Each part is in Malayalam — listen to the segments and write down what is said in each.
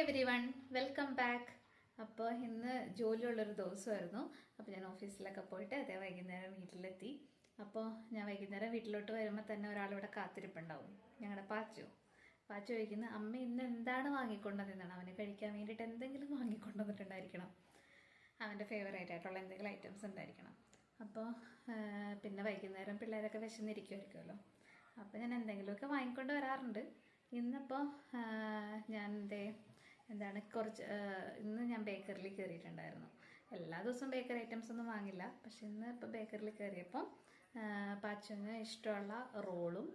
എവരി വൺ വെൽക്കം ബാക്ക് അപ്പോൾ ഇന്ന് ജോലിയുള്ളൊരു ദിവസമായിരുന്നു. അപ്പോൾ ഞാൻ ഓഫീസിലൊക്കെ പോയിട്ട് അതേ വൈകുന്നേരം വീട്ടിലെത്തി. അപ്പോൾ ഞാൻ വൈകുന്നേരം വീട്ടിലോട്ട് വരുമ്പോൾ തന്നെ ഒരാളിവിടെ കാത്തിരിപ്പുണ്ടാവും. ഞങ്ങളുടെ പാച്ചു. പാച്ചു ചോദിക്കുന്ന അമ്മ ഇന്ന് എന്താണ് വാങ്ങിക്കൊണ്ടതെന്നാണ് അവനെ കഴിക്കാൻ വേണ്ടിയിട്ട് എന്തെങ്കിലും വാങ്ങിക്കൊണ്ടുവന്നിട്ടുണ്ടായിരിക്കണം. അവന്റെ ഫേവറേറ്റ് ആയിട്ടുള്ള എന്തെങ്കിലും ഐറ്റംസ് ഉണ്ടായിരിക്കണം. അപ്പോൾ പിന്നെ വൈകുന്നേരം പിള്ളേരൊക്കെ വിശന്നിരിക്കുമായിരിക്കുമല്ലോ അപ്പോൾ ഞാൻ എന്തെങ്കിലുമൊക്കെ വാങ്ങിക്കൊണ്ട് വരാറുണ്ട്. ഇന്നിപ്പോൾ ഞാൻ എന്തേ എന്താണ് കുറച്ച് ഇന്ന് ഞാൻ ബേക്കറിയിൽ കയറിയിട്ടുണ്ടായിരുന്നു. എല്ലാ ദിവസവും ബേക്കറി ഐറ്റംസ് ഒന്നും വാങ്ങില്ല. പക്ഷെ ഇന്ന് ഇപ്പോൾ ബേക്കറിയിൽ കയറിയപ്പം പാച്ചുവിന് ഇഷ്ടമുള്ള റോളും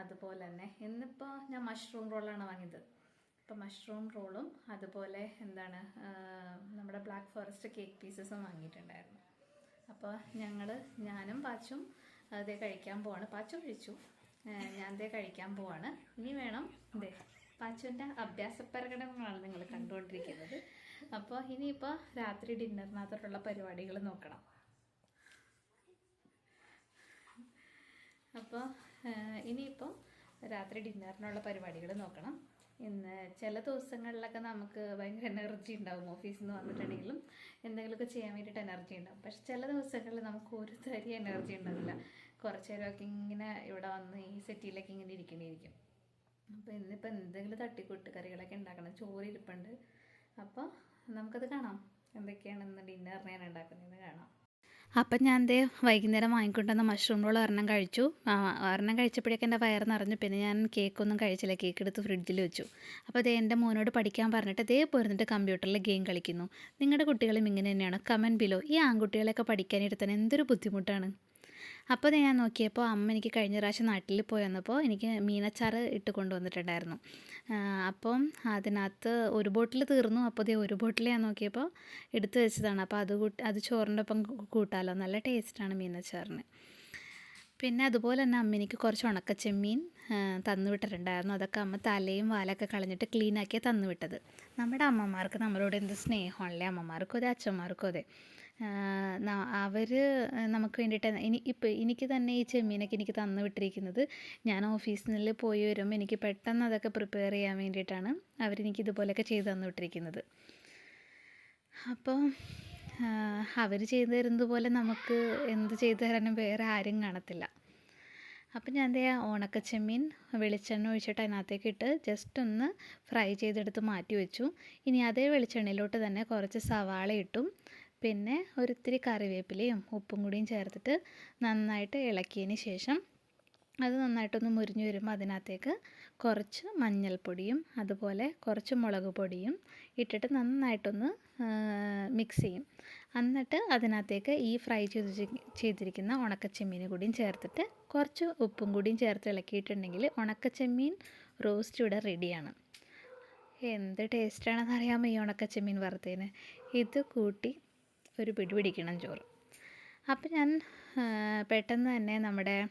അതുപോലെ തന്നെ ഇന്നിപ്പോൾ ഞാൻ മഷ്റൂം റോളാണ് വാങ്ങിയത്. ഇപ്പോൾ മഷ്റൂം റോളും അതുപോലെ എന്താണ് നമ്മുടെ ബ്ലാക്ക് ഫോറസ്റ്റ് കേക്ക് പീസസും വാങ്ങിയിട്ടുണ്ടായിരുന്നു. അപ്പോൾ ഞങ്ങൾ ഞാനും പാച്ചും അതേ കഴിക്കാൻ പോവാണ്. പാച്ചു കഴിച്ചു. ഞാൻ ദേ കഴിക്കാൻ പോവാണ്. ഇനി വേണം ദേ പാച്ചുവിന്റെ അഭ്യാസ പ്രകടനങ്ങളാണ് നിങ്ങൾ കണ്ടുകൊണ്ടിരിക്കുന്നത്. അപ്പോൾ ഇനിയിപ്പോൾ രാത്രി ഡിന്നറിനകത്തോട്ടുള്ള പരിപാടികൾ നോക്കണം. അപ്പോൾ ഇനിയിപ്പോൾ രാത്രി ഡിന്നറിനുള്ള പരിപാടികൾ നോക്കണം. ഇന്ന് ചില ദിവസങ്ങളിലൊക്കെ നമുക്ക് ഭയങ്കര എനർജി ഉണ്ടാവും ഓഫീസിൽ നിന്ന് വന്നിട്ടുണ്ടെങ്കിലും എന്തെങ്കിലുമൊക്കെ ചെയ്യാൻ വേണ്ടിയിട്ട് എനർജി ഉണ്ടാവും. പക്ഷെ ചില ദിവസങ്ങളിൽ നമുക്ക് ഒരു തരി എനർജി ഉണ്ടാവില്ല. കുറച്ച് നേരമൊക്കെ ഇങ്ങനെ ഇവിടെ വന്ന് ഈ സെറ്റിയിലൊക്കെ ഇങ്ങനെ ഇരിക്കേണ്ടിയിരിക്കും. അപ്പോൾ ഇന്നിപ്പോൾ എന്തെങ്കിലും തട്ടിക്കൂട്ട് കറികളൊക്കെ ഉണ്ടാക്കണം. ചോറ് ഇരിപ്പുണ്ട്. അപ്പോൾ നമുക്കത് കാണാം. എന്തൊക്കെയാണ് ഇന്ന് ഡിന്നറിന് ഞാൻ ഉണ്ടാക്കുന്നതെന്ന് കാണാം. അപ്പം ഞാൻ ദേ വൈകുന്നേരം വാങ്ങിക്കൊണ്ടുവന്ന മഷ്റൂം റോൾ ഒരെണ്ണം കഴിച്ചു. ഒരെണ്ണം കഴിച്ചപ്പോഴേക്കും എന്റെ വയറ് നിറഞ്ഞു. പിന്നെ ഞാൻ കേക്കൊന്നും കഴിച്ചില്ല. കേക്ക് എടുത്ത് ഫ്രിഡ്ജിൽ വെച്ചു. അപ്പോൾ ദേ എന്റെ മോനോട് പഠിക്കാൻ പറഞ്ഞിട്ട് ദേ പോരുന്നിട്ട് കമ്പ്യൂട്ടറിൽ ഗെയിം കളിക്കുന്നു. നിങ്ങളുടെ കുട്ടികളും ഇങ്ങനെ തന്നെയാണ്. കമന്റ് ബിലോ ഈ ആൺകുട്ടികളെയൊക്കെ പഠിക്കാനിരുത്താൻ എന്തൊരു ബുദ്ധിമുട്ടാണ്. അപ്പോൾ ഞാൻ നോക്കിയപ്പോൾ അമ്മ എനിക്ക് കഴിഞ്ഞ പ്രാവശ്യം നാട്ടിൽ പോയി വന്നപ്പോൾ എനിക്ക് മീനച്ചാറ് ഇട്ട് കൊണ്ടുവന്നിട്ടുണ്ടായിരുന്നു. അപ്പം അതിനകത്ത് ഒരു ബോട്ടിൽ തീർന്നു. അപ്പോൾ ദേ ഒരു ബോട്ടിൽ ഞാൻ നോക്കിയപ്പോൾ എടുത്തു വെച്ചതാണ്. അപ്പോൾ അത് കൂട്ടി അത് ചോറിന്റെ ഒപ്പം കൂട്ടാലോ. നല്ല ടേസ്റ്റാണ് മീനച്ചാറിന്. പിന്നെ അതുപോലെ തന്നെ അമ്മ എനിക്ക് കുറച്ച് ഉണക്കച്ചെമ്മീൻ തന്നു വിട്ടിട്ടുണ്ടായിരുന്നു. അതൊക്കെ അമ്മ തലയും വാലൊക്കെ കളഞ്ഞിട്ട് ക്ലീൻ ആക്കിയാണ് തന്നു വിട്ടത്. നമ്മുടെ അമ്മമാർക്ക് നമ്മളോട് എന്ത് സ്നേഹമല്ലേ അമ്മമാർക്കും അതെ? അച്ഛന്മാർക്കും അതെ? അവർ നമുക്ക് വേണ്ടിയിട്ട് ഇനി ഇപ്പോൾ എനിക്ക് തന്നെ ഈ ചെമ്മീനൊക്കെ എനിക്ക് തന്നു വിട്ടിരിക്കുന്നത്. ഞാൻ ഓഫീസിൽ പോയി വരുമ്പോൾ എനിക്ക് പെട്ടെന്ന് അതൊക്കെ പ്രിപ്പയർ ചെയ്യാൻ വേണ്ടിയിട്ടാണ് അവരെനിക്ക് ഇതുപോലെയൊക്കെ ചെയ്തു തന്നു വിട്ടിരിക്കുന്നത്. അപ്പോൾ അവർ ചെയ്തു തരുന്നത് പോലെ നമുക്ക് എന്ത് ചെയ്തു തരാനും വേറെ ആരും കാണത്തില്ല. അപ്പം ഞാൻ ദേ ഓണക്ക ഉണക്കച്ചെമ്മീൻ വെളിച്ചെണ്ണ ഒഴിച്ചിട്ട് അതിനകത്തേക്ക് ഇട്ട് ജസ്റ്റ് ഒന്ന് ഫ്രൈ ചെയ്തെടുത്ത് മാറ്റി വെച്ചു. ഇനി അതേ വെളിച്ചെണ്ണയിലോട്ട് തന്നെ കുറച്ച് സവാള ഇട്ടും പിന്നെ ഒരിത്തിരി കറിവേപ്പിലയും ഉപ്പും കൂടിയും ചേർത്തിട്ട് നന്നായിട്ട് ഇളക്കിയതിന് ശേഷം അത് നന്നായിട്ടൊന്ന് മുരിഞ്ഞു വരുമ്പോൾ അതിനകത്തേക്ക് കുറച്ച് മഞ്ഞൾപ്പൊടിയും അതുപോലെ കുറച്ച് മുളക് പൊടിയും ഇട്ടിട്ട് നന്നായിട്ടൊന്ന് മിക്സ് ചെയ്യും. എന്നിട്ട് അതിനകത്തേക്ക് ഈ ഫ്രൈ ചെയ്ത് ചെയ്തിരിക്കുന്ന ഉണക്കച്ചെമ്മീൻ കൂടിയും ചേർത്തിട്ട് കുറച്ച് ഉപ്പും കൂടിയും ചേർത്ത് ഇളക്കിയിട്ടുണ്ടെങ്കിൽ ഉണക്കച്ചെമ്മീൻ റോസ്റ്റ് ഇവിടെ റെഡിയാണ്. എന്ത് ടേസ്റ്റാണെന്ന് അറിയാമോ ഈ ഉണക്കച്ചെമ്മീൻ വറുത്തതിന്? ഇത് കൂട്ടി ഒരു പിടി പിടിക്കണം ചോറ്. അപ്പം ഞാൻ പെട്ടെന്ന് തന്നെ നമ്മുടെ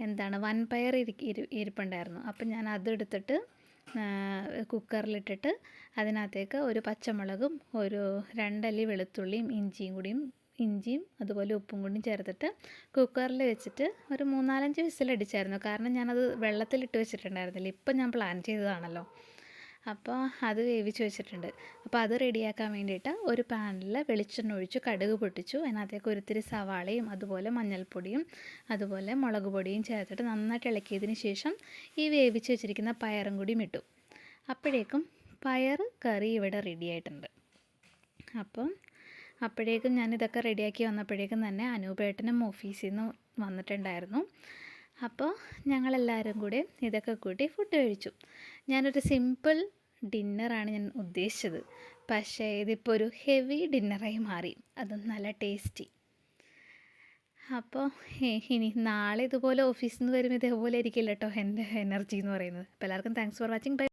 എന്താണ് വൻപയർ ഇരി ഇരി- ഇരിപ്പുണ്ടായിരുന്നു. അപ്പം ഞാൻ അതെടുത്തിട്ട് കുക്കറിലിട്ടിട്ട് അതിനകത്തേക്ക് ഒരു പച്ചമുളകും ഒരു രണ്ടല്ലി വെളുത്തുള്ളിയും ഇഞ്ചിയും കൂടിയും ഇഞ്ചിയും അതുപോലെ ഉപ്പും കൂടിയും ചേർത്തിട്ട് കുക്കറിൽ വെച്ചിട്ട് ഒരു മൂന്നാലഞ്ച് വിസിലടിച്ചായിരുന്നു. കാരണം ഞാനത് വെള്ളത്തിലിട്ട് വെച്ചിട്ടുണ്ടായിരുന്നില്ല. ഇപ്പം ഞാൻ പ്ലാൻ ചെയ്തതാണല്ലോ. അപ്പോൾ അത് വേവിച്ച് വെച്ചിട്ടുണ്ട്. അപ്പോൾ അത് റെഡിയാക്കാൻ വേണ്ടിയിട്ട് ഒരു പാനിൽ വെളിച്ചെണ്ണ ഒഴിച്ച് കടുക് പൊട്ടിച്ചു. അതിനകത്തേക്ക് ഒരിത്തിരി സവാളയും അതുപോലെ മഞ്ഞൾപ്പൊടിയും അതുപോലെ മുളക് പൊടിയും ചേർത്തിട്ട് നന്നായിട്ട് ഇളക്കിയതിന് ശേഷം ഈ വേവിച്ച് വെച്ചിരിക്കുന്ന പയറും കൂടിയും ഇട്ടു. അപ്പോഴേക്കും പയർ കറി ഇവിടെ റെഡി ആയിട്ടുണ്ട്. അപ്പം അപ്പോഴേക്കും ഞാൻ ഇതൊക്കെ റെഡിയാക്കി വന്നപ്പോഴേക്കും തന്നെ അനൂപേട്ടനും ഓഫീസിൽ നിന്ന് വന്നിട്ടുണ്ടായിരുന്നു. അപ്പോൾ ഞങ്ങളെല്ലാവരും കൂടെ ഇതൊക്കെ കൂട്ടി ഫുഡ് കഴിച്ചു. ഞാനൊരു സിമ്പിൾ ഡിന്നറാണ് ഞാൻ ഉദ്ദേശിച്ചത്. പക്ഷേ ഇതിപ്പോൾ ഒരു ഹെവി ഡിന്നറായി മാറി. അതും നല്ല ടേസ്റ്റി അപ്പോൾ ഇനി നാളെ ഇതുപോലെ ഓഫീസിൽ നിന്ന് വരുമ്പോൾ ഇതേപോലെ ഇരിക്കില്ല കേട്ടോ എന്റെ എനർജി എന്ന് പറയുന്നത്. അപ്പോൾ എല്ലാവർക്കും താങ്ക്സ് ഫോർ വാച്ചിങ് ബൈ